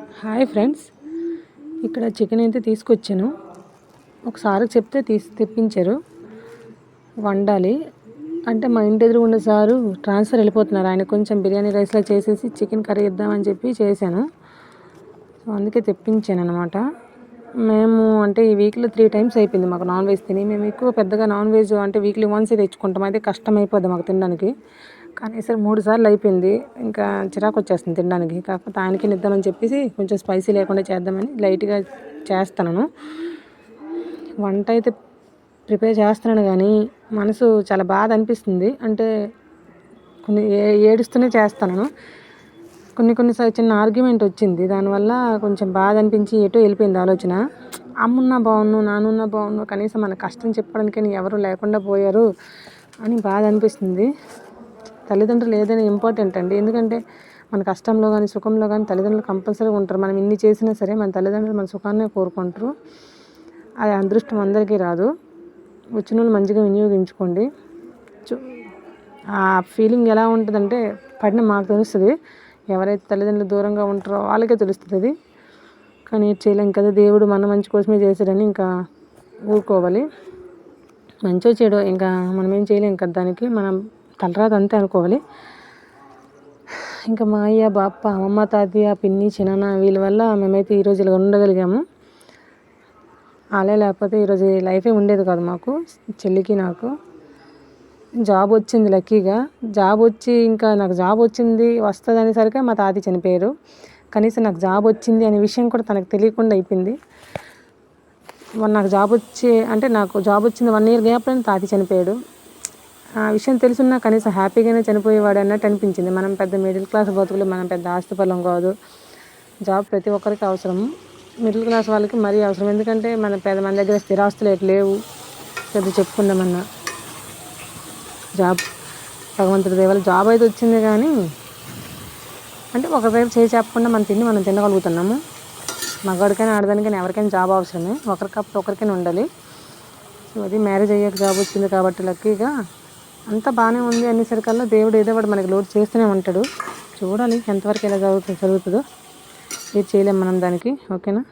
Hi friends. ఇక్కడ chicken అయితే తీసుకొచ్చాను. ఒకసారి చెప్తే తీసి తెప్పించారు. వండాలి. అంటే మా ఇంటి ఎదురుగుండా సారు ట్రాన్స్ఫర్ వెళ్ళిపోతున్నారు. ఆయన కొంచెం బిర్యానీ రైస్లా చేసేసి చికెన్ కర్రీ ఇద్దామని చెప్పి చేశాను. సో అందుకే తెప్పించాను అనమాట మేము అంటే ఈ వీక్లో త్రీ టైమ్స్ అయిపోయింది మాకు నాన్ వెజ్ తిని. మేము ఎక్కువ పెద్దగా నాన్ వెజ్ అంటే వీక్లీ వన్స్ తెచ్చుకుంటాం. అయితే కష్టం అయిపోద్ది మాకు తినడానికి. కానీ సరే మూడు సార్లు అయిపోయింది. ఇంకా చిరాకు వచ్చేస్తుంది తినడానికి. కాకపోతే ఆయనకి నిద్దామని చెప్పేసి కొంచెం స్పైసీ లేకుండా చేద్దామని లైట్గా చేస్తాను వంట అయితే ప్రిపేర్ చేస్తున్నాను కానీ మనసు చాలా బాధ అనిపిస్తుంది. అంటే కొన్ని ఏ ఏడుస్తూనే చేస్తాను కొన్ని కొన్నిసార్లు చిన్న ఆర్గ్యుమెంట్ వచ్చింది. దానివల్ల కొంచెం బాధ అనిపించి ఎటో వెళ్ళిపోయింది ఆలోచన. అమ్మున్నా బాగున్ను నానున్నా బాగున్ను కనీసం మన కష్టం చెప్పడానికి ఎవరు లేకుండా పోయారు అని బాధ అనిపిస్తుంది. తల్లిదండ్రులు ఏదైనా ఇంపార్టెంట్ అండి. ఎందుకంటే మన కష్టంలో కానీ సుఖంలో కానీ తల్లిదండ్రులు కంపల్సరీగా ఉంటారు. మనం ఇన్ని చేసినా సరే మన తల్లిదండ్రులు మన సుఖాన్నే కోరుకుంటారు. అది అదృష్టం అందరికీ రాదు. వచ్చిన వాళ్ళు మంచిగా వినియోగించుకోండి. ఆ ఫీలింగ్ ఎలా ఉంటుందంటే పడిన మాకు తెలుస్తుంది. ఎవరైతే తల్లిదండ్రులు దూరంగా ఉంటారో వాళ్ళకే తెలుస్తుంది అది. కానీ చేయలేం కదా దేవుడు మన మంచి కోసమే చేశాడని ఇంకా ఊరుకోవాలి. మంచో చెడో ఇంకా మనం ఏం చేయలేం కదా దానికి. మనం తలరాదు అంతే అనుకోవాలి. ఇంకా మా అయ్య బాప్ప అమ్మమ్మ తాతయ్య పిన్ని చిన్న వీళ్ళ వల్ల మేమైతే ఈరోజు ఇలా ఉండగలిగాము. అలా లేకపోతే ఈరోజు లైఫే ఉండేది కాదు మాకు చెల్లికి నాకు. జాబ్ వచ్చింది లక్కీగా. జాబ్ వచ్చి ఇంకా నాకు జాబ్ వచ్చింది వస్తుంది అనేసరికి మా తాత చనిపోయారు. కనీసం నాకు జాబ్ వచ్చింది అనే విషయం కూడా తనకు తెలియకుండా అయిపోయింది. నాకు జాబ్ వచ్చి అంటే నాకు జాబ్ వచ్చింది వన్ ఇయర్ గ్యాప్లో తాత చనిపోయాడు. ఆ విషయం తెలుసున్నా కనీసం హ్యాపీగానే చనిపోయేవాడు అన్నట్టు అనిపించింది. మనం పెద్ద మిడిల్ క్లాస్ బతుకులు మనం పెద్ద ఆస్తిపలం కాదు. జాబ్ ప్రతి ఒక్కరికి అవసరం. మిడిల్ క్లాస్ వాళ్ళకి మరీ అవసరం. ఎందుకంటే మన పెద్ద మన దగ్గర స్థిరాస్తులు ఎటు లేవు. పెద్ద చెప్పుకుందామన్నా జాబ్ భగవంతుడి దేవాల జాబ్ అయితే వచ్చింది కానీ అంటే ఒక దగ్గర చేయి చెప్పకుండా మనం తిండి మనం తినగలుగుతున్నాము. మగవాడికైనా ఆడదానికైనా ఎవరికైనా జాబ్ అవసరమే. ఒకరికప్పుడు ఒకరికైనా ఉండాలి. సో అది మ్యారేజ్ అయ్యాక జాబ్ వచ్చింది కాబట్టి లక్కీగా అంత బాగానే ఉంది అనేసరికల్లా దేవుడు ఏదో వాడు మనకి లోడ్ చేస్తూనే ఉంటాడు. చూడాలి ఎంతవరకు ఎలా జరుగుతుంది జరుగుతుందో. ఏది చేయలేం మనం దానికి ఓకేనా?